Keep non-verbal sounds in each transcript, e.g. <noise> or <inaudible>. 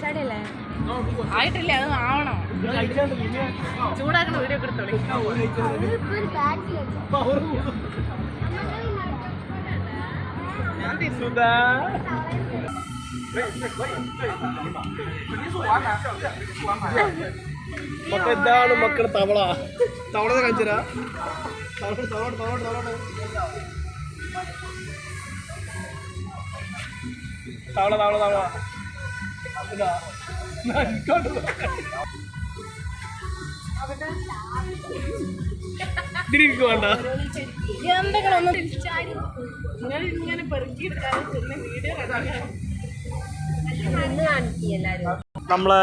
ചടിയല്ലേ ആയിട്ടില്ല അത് ആവണം. ചൂടാക്കണ വീഡിയോ ഒക്കെ എടുത്തോളി തിന്നു മക്കൾ ഇതാണ് മക്കളുടെ തവള? തവള കാണിച്ചരാ തവള തവള തവള തവള തവള തവള തവള. ഇതാ. ഞാൻ ഇങ്ങോട്ട് നോക്കാം. ഇതിന് എനിക്ക് വേണ്ട എന്തെങ്കിലും നിങ്ങൾ ഇങ്ങനെ പെറുക്കിയെടുക്കാതെ വീഡിയോ നമ്മളെ?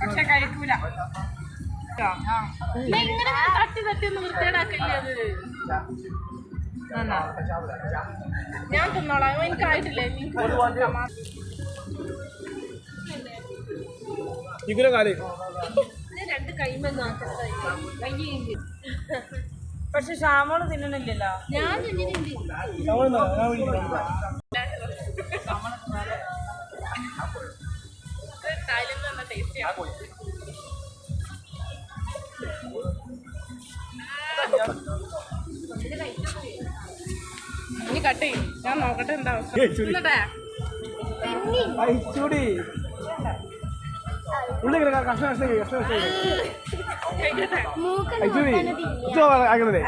പക്ഷെ കഴിക്കൂല ഇങ്ങനെ തട്ടി തട്ടി ഒന്ന് വൃത്തികേടാക്കില്ലേ അത്. ഞാൻ തിന്നോളാം എനിക്കായിട്ടില്ലേ കാലേ രണ്ട് കൈമെന്ന് പക്ഷെ ശ്യാമോൾ തിന്നണില്ലല്ലോ ഞാൻ തിന്നിട്ടുണ്ട് തവള ഞാൻ നോക്കട്ടെ എന്താ അയച്ചൂടി ഉള്ളി ഇങ്ങനെ കഷ്ണം കഷ്ണം കഷ്ണം കഷ്ണം അടിപൊളി കഴിക്കട്ടെ. അയച്ചൂടി ഇതോ അങ്ങനെ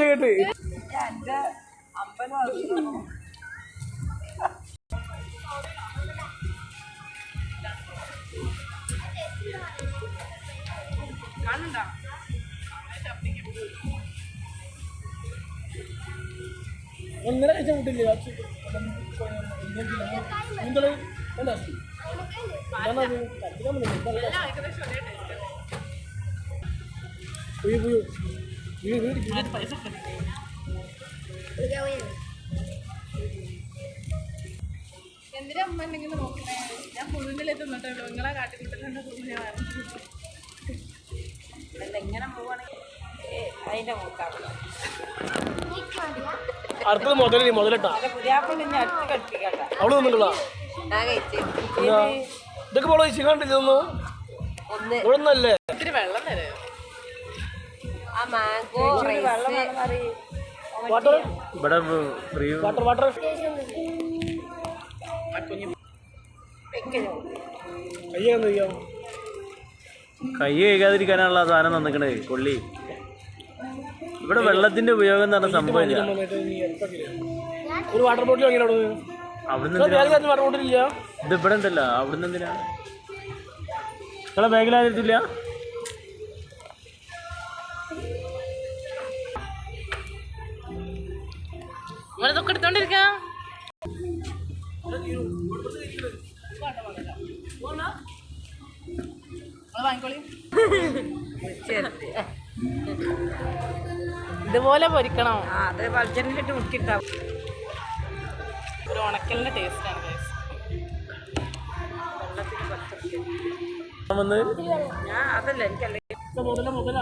ചെയ്യട്ട്. കാണുന്നുണ്ടോ? ഒന്നര കഴിച്ച കൊടുക്കണം. എന്തിനാ അമ്മ എന്തെങ്കിലും നോക്കണേ ഞാൻ പുഴുവിലെ തിന്നിട്ടുള്ളൂ നിങ്ങളെ കാട്ടിക്കുട്ടലുണ്ട് പുഴുവിനെ എങ്ങനെ പോവാണെങ്കിൽ അതിന്റെ അടുത്തത് മുതലേ മുതലട്ടാ. അവിടെ ഇനി അടുത്ത് കടിപ്പിക്കണ്ട അവൾ നിന്നിട്ടുള്ള ഞാൻ കഴിച്ചു. ഇതൊക്കെ മോളെ ചിക്കണ്ടില്ല ഇതൊന്നും? ഒന്ന്. ഇവിടെ ഇത്തിരി വെള്ളം തരേ? ആ മാംഗോ വാട്ടർ ഇവിടെ ഫ്രീ വാട്ടർ കൈ കഴുകാതിരിക്കാനുള്ള സാധനം തന്നിക്കണേ കൊള്ളി. ഇവിടെ വെള്ളത്തിന്റെ ഉപയോഗം എന്ന് സംഭവം സംഭവമില്ല ഒരു വാട്ടർ ബോട്ടിൽ അവിടെ അവിടുന്ന് വാട്ടർ ബോട്ടിൽ ഇല്ല. ഇത് ഇവിടെ ഉണ്ടല്ലോ. അവിടുന്ന് എന്തിനാ നിങ്ങളെ ബാഗിലായിരുന്നില്ല നിങ്ങളിതൊക്കെ എടുത്തോണ്ടിരിക്കാം? വാങ്ങിക്കോളി. <laughs> ഇതുപോലെ പൊരിക്കണം. ആ അത് വൾജറിലിട്ട് മുക്കിട്ടാവും ഒരു ഉണക്കലിന്റെ ടേസ്റ്റ് ആണ് guys. വന്ന് ഞാൻ അതല്ല എനിക്കല്ലേ. മുതല മുതല.